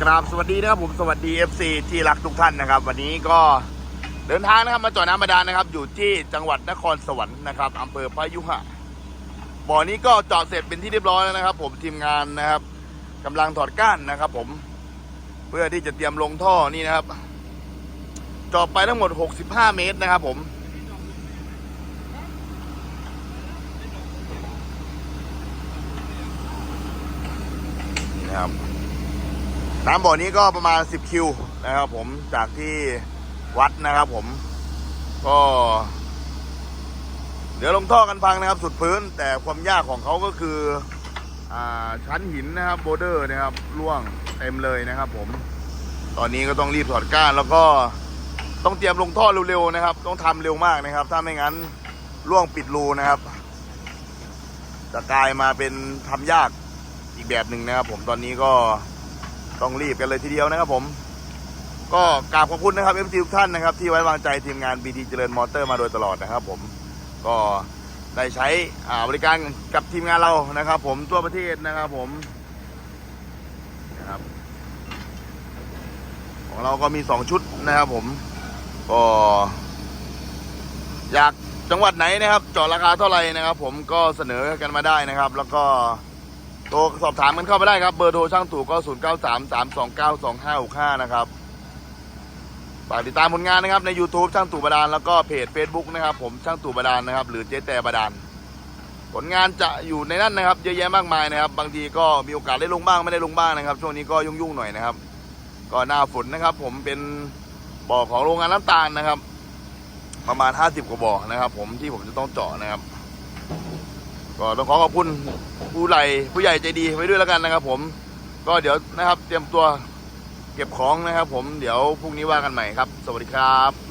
กราบสวัสดีนะครับผมสวัสดี FC ที่รักทุกท่านนะครับ วันนี้ก็เดินทางนะครับมาจาะน้ำบาดาลนะครับ อยู่ที่จังหวัดนครสวรรค์นะครับอำเภอพายุหะบ่อนี้ก็จาะเสร็จเป็นที่เรียบร้อยแล้วนะครับ ผมทีมงานนะครับกำลังถอดก้านนะครับ ผมเพื่อที่จะเตรียมลงท่อนี่นะครับจาะไปทั้งหมด 65 เมตรนะครับ ผมนะครับ น้ำบ่อนี้ก็ประมาณ 10 คิวนะครับผมจากที่วัดนะครับผม ก็ เดี๋ยวลงท่อกันพังนะครับ สุดพื้น แต่ความยากของเขาก็คืออ่าชั้นหินนะครับโบเดอร์นะครับร่วงเต็มเลยนะครับ ผม ตอนนี้ก็ต้องรีบถอดก้านแล้วก็ต้องเตรียมลงท่อเร็วๆนะครับ ต้องทำเร็วมากนะครับ ถ้าไม่งั้นร่วงปิดรูนะครับ จะกลายมาเป็นทำยากอีกแบบหนึ่งนะครับ ผมตอนนี้ก็ ต้องรีบกันเลยทีเดียวนะครับผม ก็กราบขอบคุณนะครับเอฟซีทุกท่านนะครับ ที่ไว้วางใจทีมงาน BT เจริญมอเตอร์มาโดยตลอดนะครับ ผมก็ได้ใช้บริการกับทีมงานเรานะครับ ผมทั่วประเทศนะครับผมนะครับ ของเราก็มีสองชุดนะครับ ผมก็อยากจังหวัดไหนนะครับจาะราคาเท่าไหร่นะครับ ผมก็เสนอกันมาได้นะครับ แล้วก็ โทรสอบถามกันเข้าไปได้ครับ เบอร์โทรช่างตู่ก็ 0 9 3 3 2 9 2 5 6 5 นะครับฝากติดตามผลงานนะครับใน YouTube ช่างตู่บาดาลแล้วก็เพจ Facebook นะครับ ผมช่างตู่บาดาลนะครับ หรือเจ๊แต่บาดาลผลงานจะอยู่ในนั้นนะครับ เยอะแยะมากมายนะครับ บางทีก็มีโอกาสได้ลงบ้างไม่ได้ลงบ้างนะครับ ช่วงนี้ก็ยุ่งๆหน่อยนะครับ ก็หน้าฝนนะครับ ผมเป็นบ่อของโรงงานน้ำตาลนะครับ ประมาณ 50 กว่าบ่อนะครับ ผมที่ผมจะต้องเจาะนะครับ ก็ต้องขอขอบคุณ ผู้ใหญ่ผู้ใหญ่ใจดีไว้ด้วยแล้วกันนะครับ ผมก็เดี๋ยวนะครับ เตรียมตัวเก็บของนะครับ ผมเดี๋ยวพรุ่งนี้ว่ากันใหม่ครับ สวัสดีครับ